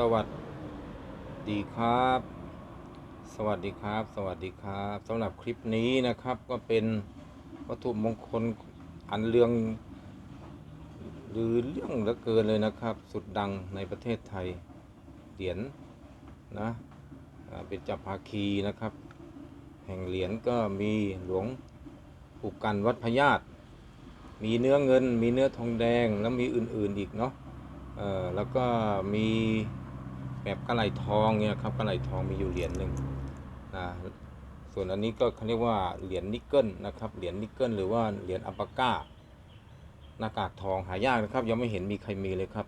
สวัสดีครับ สวัสดีครับ สวัสดีครับสำหรับคลิปนี้นะครับก็เป็นวัตถุมงคลอันเรืองหรือเรื่องเหลือเกินเลยนะครับ สุดดังในประเทศไทยเหรียญนะเป็นจับภาคีนะครับ แห่งเหรียญก็มีหลวงปู่กันวัดพญาตมีเนื้อเงิน มีเนื้อทองแดงแล้วมีอื่นๆอีกเนาะแล้วก็มี แบบกระไหลทองเนี่ยครับกระไหลทองมีอยู่เหรียญหนึ่งนะส่วนอันนี้ก็เขาเรียกว่าเหรียญนิกเกิลนะครับเหรียญนิกเกิลหรือว่าเหรียญอัปปาก้าหน้ากากทองหายากนะครับ ยังไม่เห็นมีใครมีเลยครับ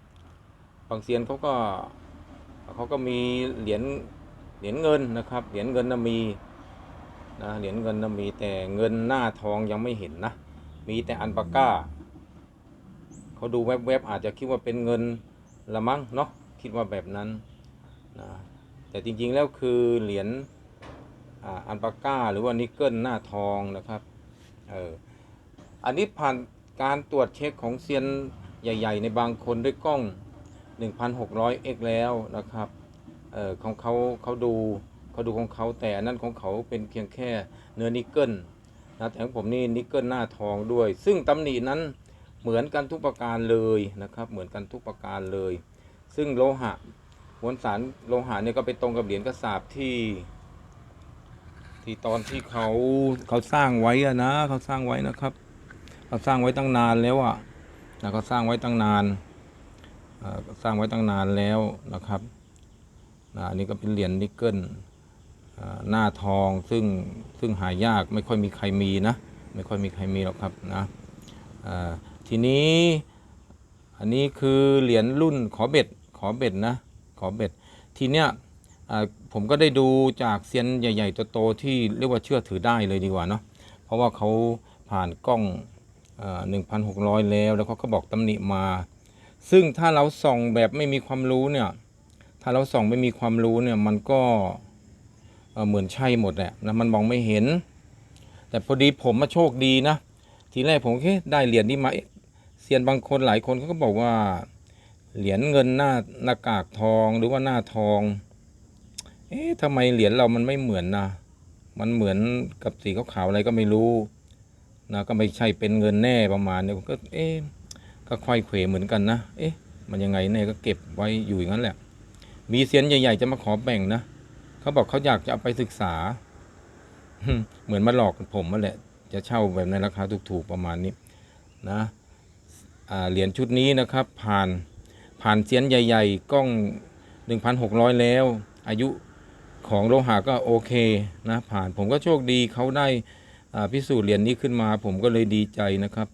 บางเซียนเขาก็เขาก็มีเหรียญเหรียญเงินนะครับเหรียญเงินน่ะมีนะเหรียญเงินน่ะมีแต่เงินหน้าทองยังไม่เห็นนะมีแต่อันปาก้าเขาดูแวบๆอาจจะคิดว่าเป็นเงินละมั้งเนาะคิดว่าแบบนั้น นะแต่จริงๆแล้วคือเหรียญอันปาก้า หรือว่านิกเกิลหน้าทองนะครับเอออันนี้ผ่านการตรวจเช็คของเซียนใหญ่ ๆ ในบางคนด้วยกล้อง 1,600x แล้วนะครับเออของเขาเขาดูเขาดูของเขาแต่อันนั้นของเขาเป็นเพียงแค่เนื้อนิกเกิลนะแต่ของผมนี่นิกเกิลหน้าทองด้วย ซึ่งตำหนินั้นเหมือนกันทุกประการเลยนะครับ เหมือนกันทุกประการเลย ซึ่งโลหะ มวลสารโลหะเนี่ยก็ไปตรงกับเหรียญกระสาบที่ ที่ตอนที่เขาเขาสร้างไว้อะนะเขาสร้างไว้นะครับเขาสร้างไว้ตั้งนานแล้วอะนะเขาสร้างไว้ตั้งนานสร้างไว้ตั้งนานแล้วนะครับนะอันนี้ก็เป็นเหรียญนิกเกิลหน้าทองซึ่งซึ่งหายากไม่ค่อยมีใครมีนะ ไม่ค่อยมีใครมีหรอกครับนะทีนี้อันนี้คือเหรียญรุ่นขอเบ็ดขอเบ็ดนะ ขอเบ็ด ทีเนี้ยผมก็ได้ดูจากเซียนใหญ่ๆโตๆที่เรียกว่าเชื่อถือได้เลยดีกว่าเนาะเพราะว่าเขาผ่านกล้องหนึ่งพันหกร้อยแล้ว แล้วเขาก็บอกตำหนิมา ซึ่งถ้าเราส่องแบบไม่มีความรู้เนี่ย ถ้าเราส่องไม่มีความรู้เนี่ยมันก็เหมือนใช่หมดแหละนะมันมองไม่เห็น แต่พอดีผมมาโชคดีนะ ทีแรกผมแค่ได้เหรียญนี้มาเซียนบางคนหลายคนเขาก็บอกว่า เหรียญเงินหน้าหน้ากากทองหรือว่าหน้าทอง เอ๊ะทำไมเหรียญเรามันไม่เหมือนนะ มันเหมือนกับสีขาวๆอะไรก็ไม่รู้นะก็ไม่ใช่เป็นเงินแน่ประมาณนี้ก็เอ๊ะก็ค่อยเขวเหมือนกันนะ เอ๊ะ มันยังไงแน่ก็เก็บไว้อยู่อย่างนั้นแหละ มีเซียนใหญ่ ๆ จะมาขอแบ่งนะเขาบอกเขาอยากจะเอาไปศึกษา เหมือนมาหลอกผมนั่นแหละ จะเช่าแบบในราคาถูกๆประมาณนี้นะเหรียญชุดนี้นะครับ ผ่าน ผ่านเซียนใหญ่ ๆ กล้อง 1,600 แล้ว อายุของโลหะก็โอเคนะผ่านผมก็โชคดีเขาได้พิสูจน์เหรียญนี้ขึ้นมา ผมก็เลยดีใจนะครับ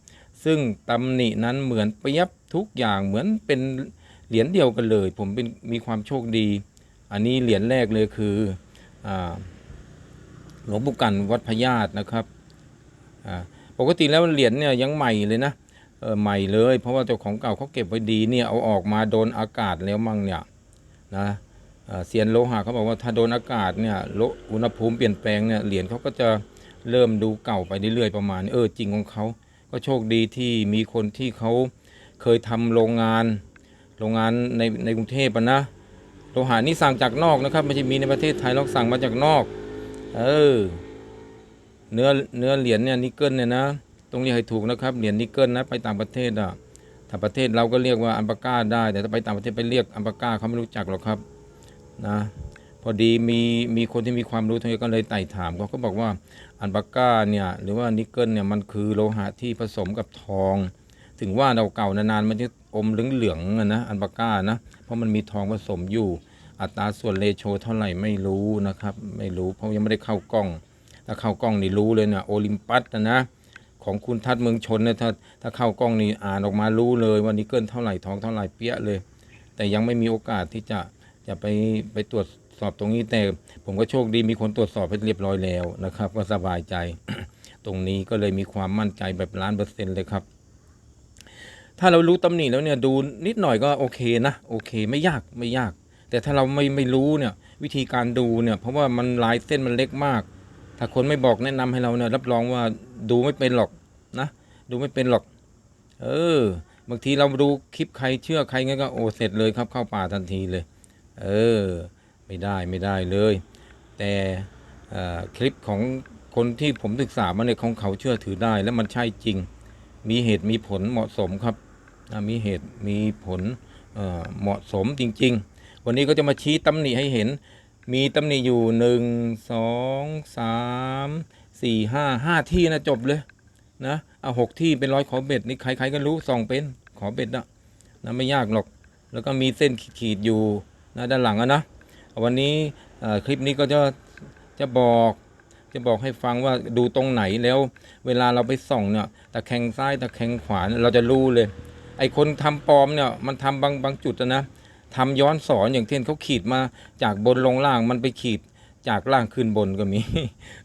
ซึ่งตำหนินั้นเหมือนเปียบทุกอย่างเหมือนเป็นเหรียญเดียวกันเลย ผมเป็นมีความโชคดี อันนี้เหรียญแรกเลยคืออหลวงปู่กันวัดพญาตนะครับปกติแล้วเหรียญเนี่ยยังใหม่เลยนะ ใหม่เลย เพราะว่าเจ้าของเก่าเขาเก็บไว้ดีเนี่ยเอาออกมาโดนอากาศแล้วมั่งเนี่ยนะเซียนโลหะเขาบอกว่าถ้าโดนอากาศเนี่ยโลอุณหภูมิเปลี่ยนแปลงเนี่ยเหรียญเขาก็จะเริ่มดูเก่าไปเรื่อยๆประมาณนี้เออจริงของเขาก็โชคดีที่มีคนที่เขาเคยทำโรงงาน โรงงานในในกรุงเทพนะโลหะนี่สั่งจากนอกนะครับไม่ใช่มีในประเทศไทยเราสั่งมาจากนอก เออเนื้อเนื้อเหรียญเนี่ยนิกเกิลเนี่ยนะ ต้องเรียกให้ถูกนะครับเหรียญนิกเกิลนะไปต่างประเทศอะถ้าประเทศเราก็เรียกว่าอัมปาก้าได้ แต่ถ้าไปต่างประเทศไปเรียกอัมปาก้าเขาไม่รู้จักหรอกครับนะพอดีมีมีคนที่มีความรู้ทางนี้ก็เลยไต่ถามเขาก็บอกว่าอันปาก้าเนี่ยหรือว่านิกเกิลเนี่ยมันคือโลหะที่ผสมกับทอง ถึงว่าเราเก่านานๆมันจะอมเหลืองๆนะอันปาก้านะเพราะมันมีทองผสมอยู่อัตราส่วนเลโชเท่าไหร่ไม่รู้นะครับ ไม่รู้เพราะยังไม่ได้เข้ากล้อง ถ้าเข้ากล้องนี่รู้เลยนะโอลิมปัสนะนะ ของคุณทัดเมืองชนเนี่ยถ้าถ้าเข้ากล้องนี่อ่านออกมารู้เลยว่านิกเกิลเท่าไหร่ทองเท่าไหร่เปี้ยเลย แต่ยังไม่มีโอกาสที่จะจะไปไปตรวจสอบตรงนี้แต่ผมก็โชคดีมีคนตรวจสอบให้เรียบร้อยแล้วนะครับ ก็สบายใจ ตรงนี้ก็เลยมีความมั่นใจแบบล้านเปอร์เซ็นต์เลยครับ ถ้าเรารู้ตำหนิแล้วเนี่ยดูนิดหน่อยก็โอเคนะโอเคไม่ยากไม่ยาก แต่ถ้าเราไม่ไม่รู้เนี่ยวิธีการดูเนี่ยเพราะว่ามันลายเส้นมันเล็กมาก ถ้าคนไม่บอกแนะนำให้เราเนี่ยรับรองว่า ดูไม่เป็นหรอกนะ ดูไม่เป็นหรอก เออ บางทีเราดูคลิปใครเชื่อใครงั้นก็โอ้เสร็จเลยครับเข้าป่าทันทีเลย เออ ไม่ได้ไม่ได้เลย แต่คลิปของคนที่ผมศึกษามาเนี่ยของเขาเชื่อถือได้ และมันใช่จริง มีเหตุมีผลเหมาะสมครับมีเหตุมีผลเเหมาะสมจริง ๆ วันนี้ก็จะมาชี้ตำหนิให้เห็น มีตำหนิอยู่หนึ่งสองสาม สี่ห้าห้าที่นะจบเลย นะเอาหกที่เป็นร้อยขอเบ็ดนี่ใครๆก็รู้ส่องเป็นขอเบ็ดนะนะไม่ยากหรอก แล้วก็มีเส้นขีดอยู่นะด้านหลังอะนะวันนี้คลิปนี้ก็จะจะบอกจะบอกให้ฟังว่าดูตรงไหนแล้ว เวลาเราไปส่องเนี่ยตะแคงซ้ายตะแคงขวาเราจะรู้เลย ไอคนทำปลอมเนี่ยมันทำบางบางจุดนะทำย้อนสอนอย่างเช่นเขาขีดมาจากบนลงล่างมันไปขีด จากล่างขึ้นบนก็มี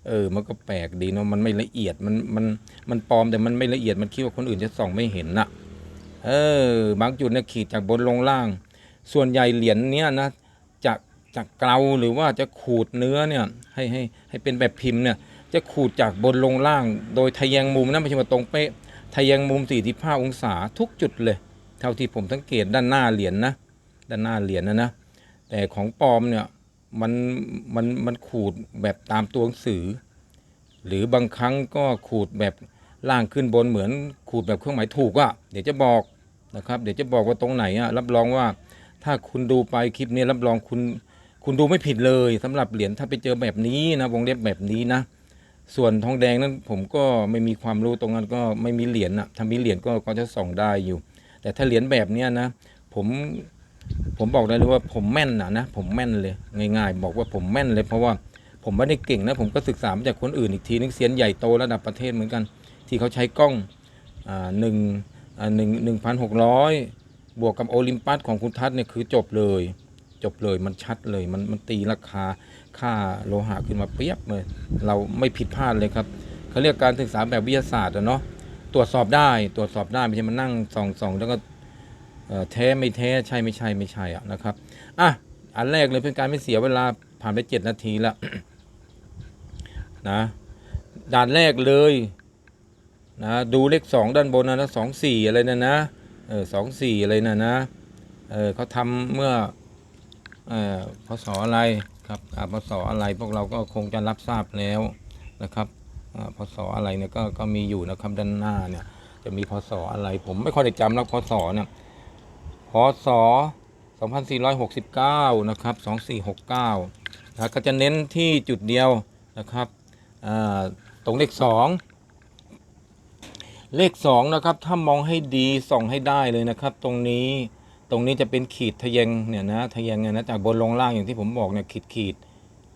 เออ มันก็แปลกดีเนาะ มันไม่ละเอียด มัน มัน มันปลอมแต่มันไม่ละเอียด มันคิดว่าคนอื่นจะส่องไม่เห็นนะเออ บางจุดเนี่ยขีดจากบนลงล่าง ส่วนใหญ่เหรียญเนี้ยนะจะจะเกลาหรือว่าจะขูดเนื้อเนี่ย ให้ให้ให้เป็นแบบพิมพ์เนี่ย จะขูดจากบนลงล่าง โดยทะแยงมุมนะไม่ใช่ว่าตรงเป๊ะ ทะแยงมุม45องศาทุกจุดเลย เท่าที่ผมสังเกตด้านหน้าเหรียญนะด้านหน้าเหรียญนะนะ แต่ของปลอมเนี่ย มันมันมันขูดแบบตามตัวหนังสือ หรือบางครั้งก็ขูดแบบล่างขึ้นบนเหมือนขูดแบบเครื่องหมายถูกอะเดี๋ยวจะบอกนะครับ เดี๋ยวจะบอกว่าตรงไหนอะรับรองว่าถ้าคุณดูไปคลิปนี้รับรองคุณคุณดูไม่ผิดเลยสำหรับเหรียญถ้าไปเจอแบบนี้นะวงเล็บแบบนี้นะส่วนทองแดงนั้นผมก็ไม่มีความรู้ตรงนั้นก็ไม่มีเหรียญนะถ้ามีเหรียญก็ก็จะส่องได้อยู่ แต่ถ้าเหรียญแบบเนี้ยนะ ผม ผมบอกได้เลยว่าผมแม่นนะนะผมแม่นเลยง่ายๆ บอกว่าผมแม่นเลยเพราะว่าผมไม่ได้เก่งนะผมก็ศึกษามาจากคนอื่นอีกทีนึงเซียนใหญ่โตระดับประเทศเหมือนกัน ที่เขาใช้กล้องหนึ่งหนึ่งหนึ่งพันหกร้อยบวกกับโอลิมปัสของคุณทัศน์เนี่ยคือจบเลย จบเลยมันชัดเลยมันมันตีราคาค่าโลหะขึ้นมาเปียบเลยเราไม่ผิดพลาดเลยครับเขาเรียกการศึกษาแบบวิทยาศาสตร์อะเนาะตรวจสอบได้ตรวจสอบได้ไม่ใช่มานั่งส่องส่องแล้วก็ เอ่อแท้ไม่แท้ใช่ไม่ใช่ไม่ใช่อะนะครับอะอันแรกเลยเป็นการไม่เสียเวลาผ่านไปเจ็ดนาทีแล้วนะด่านแรกเลยนะดูเลขสองด้านบนนะนะสองสี่อะไรนั่นนะเออสองสี่อะไรนะนะเออเขาทำเมื่อเออพศอะไรครับพศอะไรพวกเราก็คงจะรับทราบแล้วนะครับพศอะไรเนี่ยก็ก็มีอยู่นะครับด้านหน้าเนี่ยจะมีพศอะไรผมไม่ค่อยได้จำแล้วพศเนี่ย พศ2469 นะครับ 2469นะก็จะเน้นที่จุดเดียวนะครับตรงเลขสองเลขสองนะครับ ถ้ามองให้ดีส่องให้ได้เลยนะครับ ตรงนี้ตรงนี้จะเป็นขีดทะแยงเนี่ยนะทะแยงเนี่ยนะจากบนลงล่างอย่างที่ผมบอกเนี่ยขีดขีด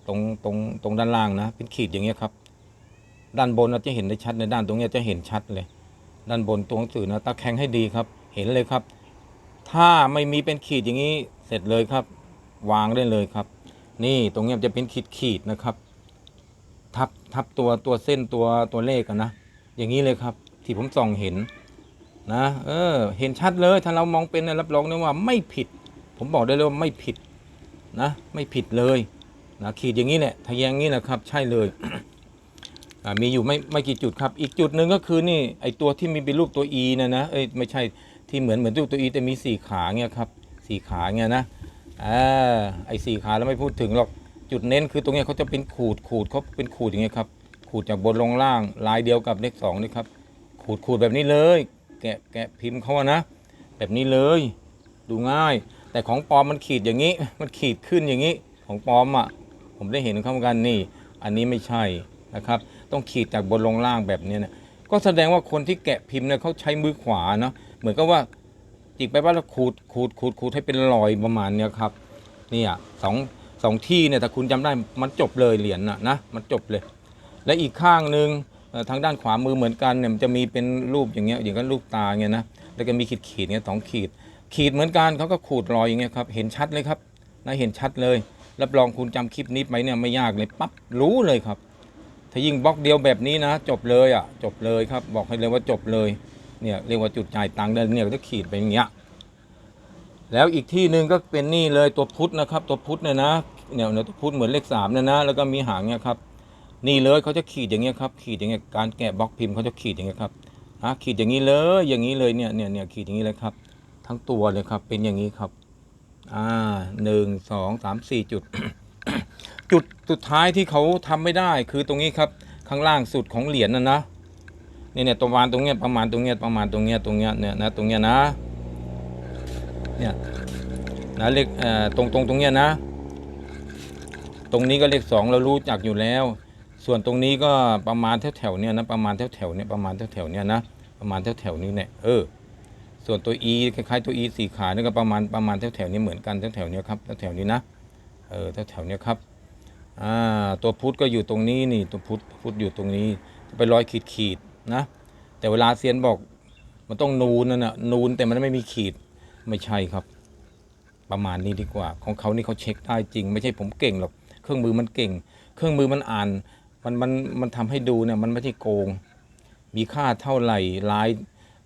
ตรงตรงตรงด้านล่างนะ เป็นขีดอย่างเงี้ยครับ ด้านบนเราจะเห็นได้ชัดในด้านตรงเนี้ยจะเห็นชัดเลย ด้านบนตัวหนังสือนะตะแคงให้ดีครับ เห็นเลยครับ ถ้าไม่มีเป็นขีดอย่างนี้เสร็จเลยครับ วางได้เลยครับ นี่ตรงนี้จะเป็นขีดขีดนะครับ ทับทับตัวตัวเส้นตัวตัวเลขอะนะอย่างนี้เลยครับ ที่ผมส่องเห็นนะเออ เห็นชัดเลยถ้าเรามองเป็นนรับรองได้ว่าไม่ผิด ผมบอกได้เลยว่าไม่ผิดนะ ไม่ผิดเลยนะขีดอย่างนี้แหละทะแยงนี้แหละครับ ใช่เลยมีอยู่ไม่ไม่กี่จุดครับ อีกจุดหนึ่งก็คือนี่ไอตัวที่มีเป็นรูปตัว E นะนะเอ้ยไม่ใช่ ที่เหมือนเหมือนรูปตัว E แต่มีสี่ขาเงี้ยครับสี่ขาเงี้ยนะอ่าไอ้สี่ขาแล้วไม่พูดถึงหรอกจุดเน้นคือตรงเนี้ยเขาจะเป็นขูดขูดเขาเป็นขูดอย่างเงี้ยครับขูดจากบนลงล่างลายเดียวกับเลขสองนี่ครับขูดขูดแบบนี้เลย แกะแกะพิมพ์เขาอะนะ แบบนี้เลย ดูง่าย แต่ของปลอมมันขีดอย่างนี้ มันขีดขึ้นอย่างนี้ ของปลอมอะผมได้เห็นเขาเหมือนกันนี่ อันนี้ไม่ใช่นะครับ ต้องขีดจากบนลงล่างแบบนี้นะก็แสดงว่าคนที่แกะพิมพ์เนี่ยเขาใช้มือขวาเนาะ เหมือนกับว่าจิกไปว่าแล้วขูดขูดขูดขูดให้เป็นรอยประมาณเนี้ยครับเนี่ยสองสองที่เนี่ยถ้าคุณจำได้มันจบเลยเหรียญน่ะนะมันจบเลย และอีกข้างหนึ่งทางด้านขวามือเหมือนกันเนี่ยมันจะมีเป็นรูปอย่างเงี้ยอย่างก็รูปตาเงี้ยนะแล้วก็มีขีดขีดเนี่ยสองขีด ขีดเหมือนกันเขาก็ขูดรอยอย่างเงี้ยครับเห็นชัดเลยครับนะเห็นชัดเลยรับรองคุณจำคลิปนี้ไปเนี่ยไม่ยากเลยปั๊บรู้เลยครับ ถ้ายิ่งบล็อกเดียวแบบนี้นะ จบเลยอะจบเลยครับ บอกให้เลยว่าจบเลย เนี่ยเรียกว่าจุดจ่ายตังค์ได้เนี่ยจะขีดไปอย่างเงี้ยแล้วอีกที่หนึ่งก็เป็นนี่เลยตัวพุทธนะครับ ตัวพุทธเนี่ยนะเนี่ยตัวพุทธเหมือนเลขสามเนี่ยนะแล้วก็มีหางเนี่ยครับนี่เลยเขาจะขีดอย่างเงี้ยครับขีดอย่างเงี้ยการแกะบล็อกพิมพ์เขาจะขีดอย่างเงี้ยครับอะขีดอย่างนี้เลยอย่างนี้เลยเนี่ยเนี่ยเนี่ยขีดอย่างนี้เลยครับ ทั้งตัวเลยครับเป็นอย่างนี้ครับอ่าหนึ่งสองสามสี่จุด จุดสุดท้ายที่เขาทำไม่ได้คือตรงนี้ครับ ข้างล่างสุดของเหรียญน่ะนะ เนี่ยเนี่ยประมาณตรงเนี้ยประมาณตรงเนี้ยประมาณตรงเนี้ยตรงเนี้ยเนี่ยนะตรงเนี้ยนะเนี่ยนะเลขเอ่อตรงตรงตรงเนี้ยนะ ตรงนี้ก็เลขสองเรารู้จักอยู่แล้ว ส่วนตรงนี้ก็ประมาณแถวแถวเนี่ยนะประมาณแถวแถวเนี่ยประมาณแถวแถวเนี่ยนะประมาณแถวแถวนี้เนี่ยเออส่วนตัว e คล้ายๆตัว e สีขานี่ก็ประมาณประมาณแถวแถวๆนี้เหมือนกันแถวแถวๆเนี้ยครับแถวแถวๆนี้นะเออแถวแถวๆเนี้ยครับอ่าตัวพุทธก็อยู่ตรงนี้นี่ตัวพุทธพุทธอยู่ตรงนี้ไปร้อยขีดขีด นะแต่เวลาเซียนบอกมันต้องนูนนั่นนะนูนแต่มันไม่มีขีดไม่ใช่ครับ ประมาณนี้ดีกว่า ของเขานี่เขาเช็คได้จริง ไม่ใช่ผมเก่งหรอกเครื่องมือมันเก่ง เครื่องมือมันอ่าน มันมันมันทำให้ดูเนี่ยมันไม่ใช่โกง มีค่าเท่าไหร่ลาย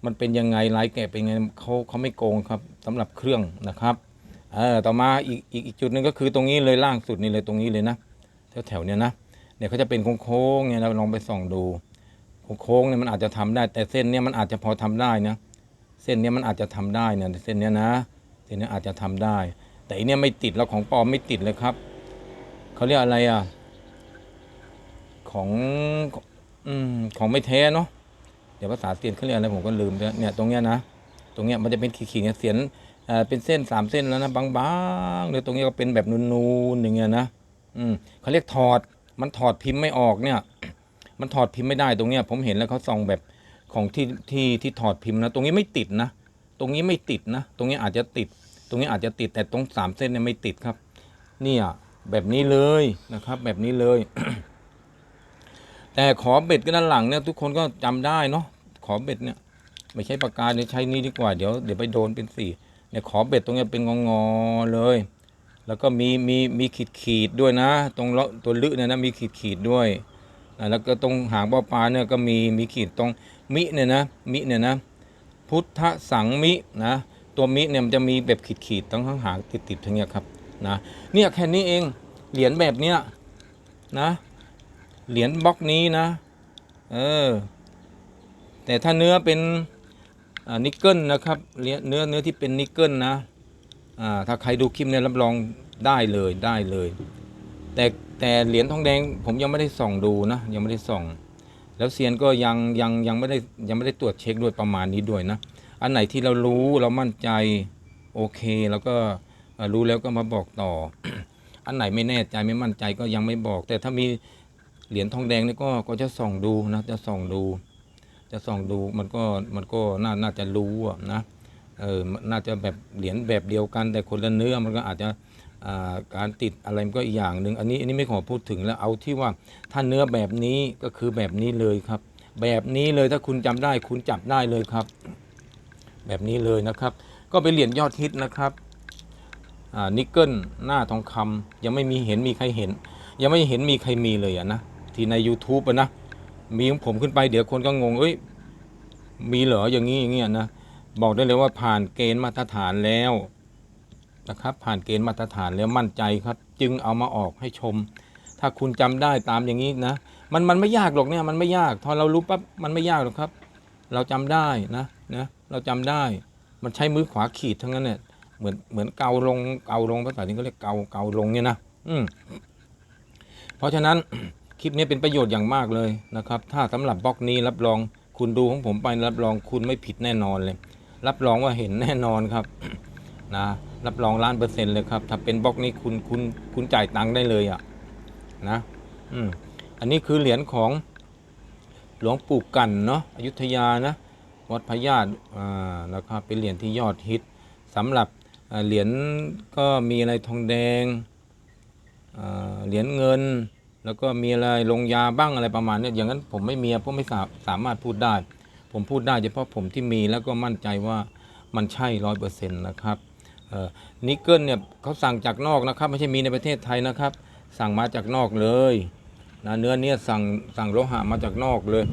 มันเป็นยังไงลายแกะเป็นยังไงเขาเขาไม่โกงครับสำหรับเครื่องนะครับเออต่อมาอีกอีกอีกจุดหนึ่งก็คือตรงนี้เลยล่างสุดนี่เลยตรงนี้เลยนะแถวแถวๆเนี่ยนะเนี่ยเขาจะเป็นโค้งๆเนี่ยเราลองไปส่องดู โค้งเนี่ยมันอาจจะทำได้ แต่เส้นเนี่ยมันอาจจะพอทำได้นะเส้นเนี่ยมันอาจจะทำได้เนี่ยเส้นเนี้ยนะเส้นเนี้ยอาจจะทำได้ แต่อันเนี้ยไม่ติดแล้วของปลอมไม่ติดเลยครับเขาเรียกอะไรอะของอืมของไม่แท้เนาะเดี๋ยวภาษาเซียนเขาเรียกอะไรผมก็ลืมแล้วเนี่ยตรงเนี้ยนะตรงเนี้ยมันจะเป็นขีดๆเนี่ยเสียนเออเป็นเส้นสามเส้นแล้วนะบางๆเลยตรงเนี้ยก็เป็นแบบนูนๆอย่างเงี้ยนะอืมเขาเรียกถอดมันถอดพิมพ์ไม่ออกเนี่ย มันถอดพิมพ์ไม่ได้ตรงเนี้ย ผมเห็นแล้วเขาส่องแบบของที่ที่ที่ถอดพิมพ์นะ ตรงนี้ไม่ติดนะ ตรงนี้ไม่ติดนะ ตรงนี้อาจจะติด ตรงนี้อาจจะติดแต่ตรงสามเส้นเนี่ยไม่ติดครับ เนี่ยแบบนี้เลยนะครับ แบบนี้เลย แต่ขอเบ็ดก็ด้านหลังเนี่ยทุกคนก็จำได้เนาะขอเบ็ดเนี่ยไม่ใช้ปากกาเนี่ยวใช้นี้ดีกว่าเดี๋ยวเดี๋ยวไปโดนเป็นสี่เนี่ยขอเบ็ดตรงเนี้ยเป็นงองอๆเลย แล้วก็มีมีมีขีดขีดด้วยนะ ตรงตัวลึเนี่ยนะมีขีดขีดด้วย แล้วก็ตรงหางปอปลาเนี่ยก็มีมีขีดตรงมิเนี่ยนะมิเนี่ยนะพุทธสังมินะตัวมิเนี่ยมันจะมีแบบขีดขีดๆต้งข้างหางติดติดๆทั้งเนี้ยครับนะเนี่ยแค่นี้เองเหรียญแบบเนี้ยนะเหรียญบล็อกนี้นะเออแต่ถ้าเนื้อเป็นนิกเกิลนะครับเหรียญเนื้อเนื้อที่เป็นนิกเกิลนะอ่าถ้าใครดูคลิปเนี่ยรับรองได้เลยได้เลย แต่ แต่เหรียญทองแดงผมยังไม่ได้ส่องดูนะยังไม่ได้ส่อง แล้วเซียนก็ยังยังยังไม่ได้ยังไม่ได้ตรวจเช็คด้วยประมาณนี้ด้วยนะ อันไหนที่เรารู้เรามั่นใจโอเคแล้วก็รู้แล้วก็มาบอกต่อ อันไหนไม่แน่ใจไม่มั่นใจก็ยังไม่บอก แต่ถ้ามีเหรียญทองแดงนี่ก็ก็จะส่องดูนะจะส่องดู จะส่องดูมันก็มันก็น่าน่าจะรู้นะเออมันน่าจะแบบเหรียญแบบเดียวกันแต่คนละเนื้อมันก็อาจจะ การติดอะไรก็อีกอย่างหนึ่งอันนี้อันนี้ไม่ขอพูดถึงแล้วเอาที่ว่าถ้าเนื้อแบบนี้ก็คือแบบนี้เลยครับ แบบนี้เลยถ้าคุณจำได้คุณจับได้เลยครับ แบบนี้เลยนะครับ ก็เป็นเหรียญยอดฮิตนะครับนิกเกิลหน้าทองคำยังไม่มีเห็นมีใครเห็น ยังไม่เห็นมีใครมีเลยอะนะที่ใน YouTube อะนะมีของผมขึ้นไปเดี๋ยวคนก็งงเอ้ยมีเหรออย่างนี้อย่างเงี้ยนะบอกได้เลยว่าผ่านเกณฑ์มาตรฐานแล้ว นะครับ ผ่านเกณฑ์มาตรฐานแล้วมั่นใจครับ จึงเอามาออกให้ชม ถ้าคุณจำได้ตามอย่างนี้นะ มันมันไม่ยากหรอกเนี่ยมันไม่ยากพอเรารู้ปั๊บมันไม่ยากหรอกครับ เราจำได้นะนะเราจำได้ มันใช้มือขวาขีดทั้งนั้นเนี่ยเหมือนเหมือนเกาลงเกาลงภาษาที่เขาเรียกเกาเกาลงเนี่ยนะอืมเพราะฉะนั้นคลิปนี้เป็นประโยชน์อย่างมากเลยนะครับ ถ้าสำหรับบล็อกนี้รับรองคุณดูของผมไปรับรองคุณไม่ผิดแน่นอนเลย รับรองว่าเห็นแน่นอนครับนะ รับรองล้านเปอร์เซ็นต์เลยครับ ถ้าเป็นบล็อกนี้คุณคุณคุณจ่ายตังค์ได้เลยอะนะอืมอันนี้คือเหรียญของหลวงปู่กันเนาะอยุธยานะวัดพญาตอ่านะครับเป็นเหรียญที่ยอดฮิตสำหรับเหรียญก็มีอะไรทองแดงเหรียญเงิน แล้วก็มีอะไรลงยาบ้างอะไรประมาณนี้อย่างนั้นผมไม่มีผมไม่สาสามารถพูดได้ ผมพูดได้เฉพาะผมที่มีแล้วก็มั่นใจว่ามันใช่ร้อยเปอร์เซ็นต์นะครับ นิกเกิลเนี่ยเขาสั่งจากนอกนะครับ ไม่ใช่มีในประเทศไทยนะครับ สั่งมาจากนอกเลยนะเนื้อเนี้ยสั่งสั่งโลหะมาจากนอกเลย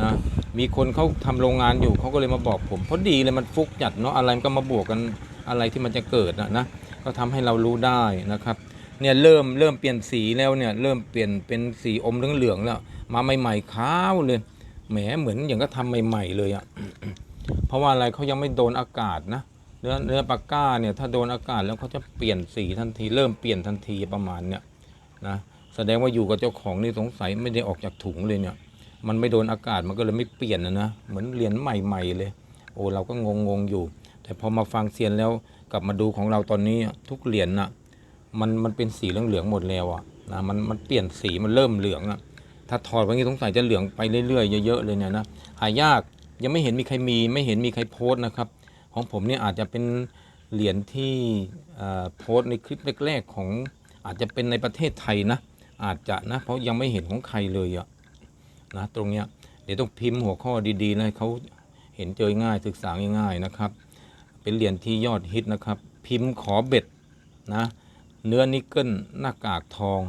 นะมีคนเขาทำโรงงานอยู่เขาก็เลยมาบอกผมเพราะดีเลยมันฟุกจัดเนาะอะไรมันก็มาบวกกันอะไรที่มันจะเกิดนะนะก็ทำให้เรารู้ได้นะครับเนี่ยเริ่มเริ่มเปลี่ยนสีแล้วเนี่ยเริ่มเปลี่ยนเป็นสีอมเหลืองๆแล้วมาใหม่ๆขาวเลยแหมเหมือนอย่างก็ทำใหม่ๆเลยอะ่ะเพราะว่าอะไรเขายังไม่โดนอากาศนะ เนื้อเนื้อปากก้าเนี่ยถ้าโดนอากาศแล้วเขาจะเปลี่ยนสีทันทีเริ่มเปลี่ยนทันทีประมาณเนี่ยนะแสดงว่าอยู่กับเจ้าของนี่สงสัยไม่ได้ออกจากถุงเลยเนี่ย มันไม่โดนอากาศมันก็เลยไม่เปลี่ยนนะนะเหมือนเหรียญใหม่ ๆ เลย โอ้เราก็งงๆอยู่ แต่พอมาฟังเซียนแล้วกลับมาดูของเราตอนนี้ทุกเหรียญน่ะมันมันเป็นสีเหลืองๆหมดแล้วอะนะมันมันเปลี่ยนสีมันเริ่มเหลืองอะถ้าถอดไว้งี้สงสัยจะเหลืองไปเรื่อยๆเยอะๆเลยเนี่ยนะหายากยังไม่เห็นมีใครมีไม่เห็นมีใครโพสต์นะครับ ของผมเนี่ยอาจจะเป็นเหรียญที่โพสในคลิปแรกๆของอาจจะเป็นในประเทศไทยนะ อาจจะนะเพราะยังไม่เห็นของใครเลยอะนะตรงเนี้ยเดี๋ยวต้องพิมพ์หัวข้อดีๆนะให้เขาเห็นเจอง่ายศึกษาง่ายๆนะครับ เป็นเหรียญที่ยอดฮิตนะครับ พิมพ์ขอเบ็ดนะ เนื้อนิกเกิลหน้ากากทอง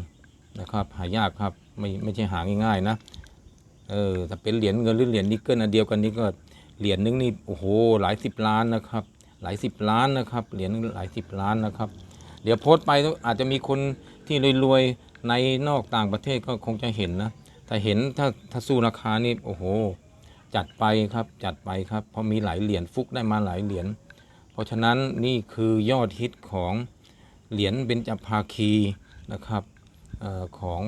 นะครับหายากครับไม่ไม่ใช่หาง่ายๆนะเออแต่เป็นเหรียญเงินหรือเหรียญนิกเกิลอันเดียวกันนี้ก็ เหรียญนึงนี่โอ้โหหลายสิบล้านนะครับ หลายสิบล้านนะครับ เหรียญหลายสิบล้านนะครับ เดี๋ยวโพสต์ไปอาจจะมีคนที่รวยๆในนอกต่างประเทศก็คงจะเห็นนะถ้าเห็นถ้าถ้าสู้ราคานี่โอ้โห จัดไปครับจัดไปครับ เพราะมีหลายเหรียญฟุกได้มาหลายเหรียญเพราะฉะนั้นนี่คือยอดฮิตของเหรียญเบญจภาคีนะครับออของ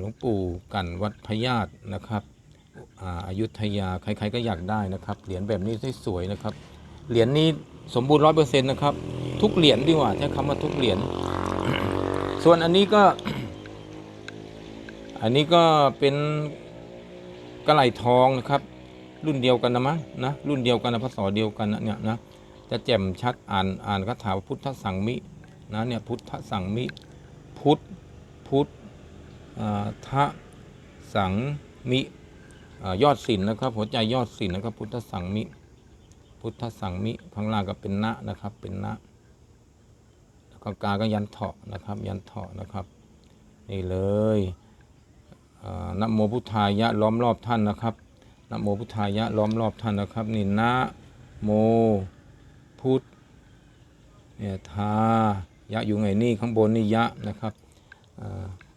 หลวงปู่กันวัดพญาตนะครับ อายุทยาใครๆก็อยากได้นะครับ เหรียญแบบนี้สวยๆนะครับ เหรียญนี้สมบูรณ์ร้อยเปอร์เซ็นต์นะครับ ทุกเหรียญดีกว่าใช้คำว่าทุกเหรียญ ส่วนอันนี้ก็ อันนี้ก็เป็นกระไหลทองนะครับ รุ่นเดียวกันนะมั้งนะรุ่นเดียวกันนะพศเดียวกันนะเนี่ยนะจะแจ่มชัดอ่านอ่านคาถาพุทธสังมินะเนี่ยพุทธสังมิพุทธพุทธทะสังมิ ยอดศิลนะครับ หัวใจยอดศิลนะครับ พุทธสังมิ พุทธสังมิข้างล่างก็เป็นนะนะครับ เป็นนะแล้วก็กาก็ยันเถาะนะครับ ยันเถาะนะครับ นี่เลยนโมพุทธายะล้อมรอบท่านนะครับนโมพุทธายะล้อมรอบท่านนะครับ นี่นะโมพุทธเนี่ยทายะอยู่ไงนี่ข้างบนนี่ยะนะครับ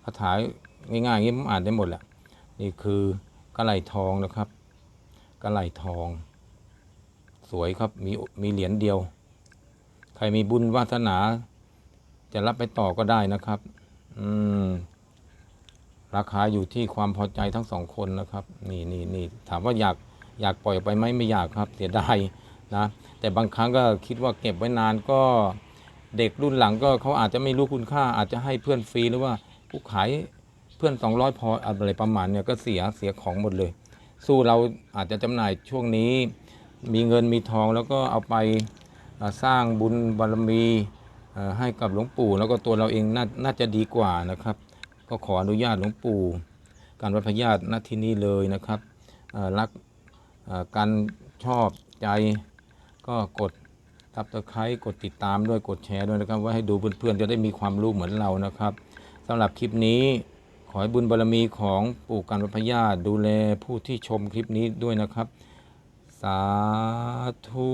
คาถาง่ายๆอย่างนี้ผมอ่านได้หมดแหละนี่คือ กระไหลทองนะครับกระไหลทอง สวยครับมีมีเหรียญเดียว ใครมีบุญวาสนา จะรับไปต่อก็ได้นะครับ อืมราคาอยู่ที่ความพอใจทั้งสองคนนะครับ นี่นี่นี่ถามว่าอยากอยากปล่อยไปไหมไม่อยากครับเสียดายนะแต่บางครั้งก็คิดว่าเก็บไว้นานก็เด็กรุ่นหลังก็เขาอาจจะไม่รู้คุณค่า อาจจะให้เพื่อนฟรีหรือว่าผู้ขาย เพื่อน 200 พออะไรประมาณเนี่ยก็เสียเสียของหมดเลย สู้เราอาจจะจำหน่ายช่วงนี้ มีเงินมีทองแล้วก็เอาไปสร้างบุญบารมีให้กับหลวงปู่ แล้วก็ตัวเราเองน่าน่าจะดีกว่านะครับ ก็ขออนุญาตหลวงปู่ การวัดพญาติณที่นี่เลยนะครับรักการชอบใจก็กดทับตะไคร้กดติดตามด้วยกดแชร์ด้วยนะครับ ว่าให้ดูเพื่อนๆจะได้มีความรู้เหมือนเรานะครับสำหรับคลิปนี้ ขอให้บุญบารมีของปู่การวัพญาตดูแลผู้ที่ชมคลิปนี้ด้วยนะครับ สาธุ